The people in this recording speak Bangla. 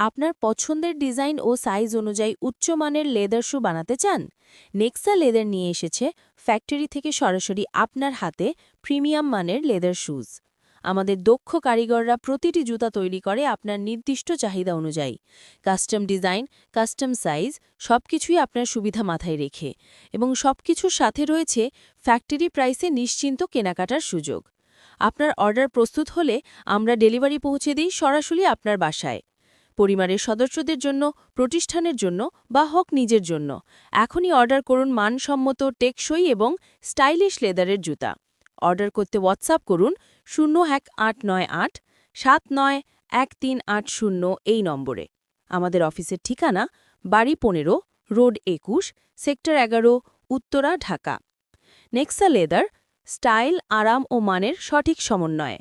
আপনার পছন্দের ডিজাইন ও সাইজ অনুযায়ী উচ্চমানের লেদার শু বানাতে চান? নেক্সা লেদার নিয়ে এসেছে ফ্যাক্টরি থেকে সরাসরি আপনার হাতে প্রিমিয়াম মানের লেদার শুজ। আমাদের দক্ষ কারিগররা প্রতিটি জুতা তৈরি করে আপনার নির্দিষ্ট চাহিদা অনুযায়ী। কাস্টম ডিজাইন, কাস্টম সাইজ সবকিছুই আপনার সুবিধা মাথায় রেখে এবং সবকিছুর সাথে রয়েছে ফ্যাক্টরি প্রাইসে নিশ্চিন্ত কেনাকাটার সুযোগ। আপনার অর্ডার প্রস্তুত হলে আমরা ডেলিভারি পৌঁছে দিই সরাসরি আপনার বাসায়। পরিবারের সদস্যদের জন্য, প্রতিষ্ঠানের জন্য বা হোক নিজের জন্য। এখনই অর্ডার করুন মানসম্মত টেকসই এবং স্টাইলিশ লেদারের জুতা। অর্ডার করতে হোয়াটসঅ্যাপ করুন শূন্য এক আট নয় আট, সাত নয় এক তিন আট শূন্য এই নম্বরে। আমাদের অফিসের ঠিকানা বাড়ি পনেরো, রোড একুশ, সেক্টর এগারো, উত্তরা, ঢাকা। নেক্সা লেদার, স্টাইল, আরাম ও মানের সঠিক সমন্বয়।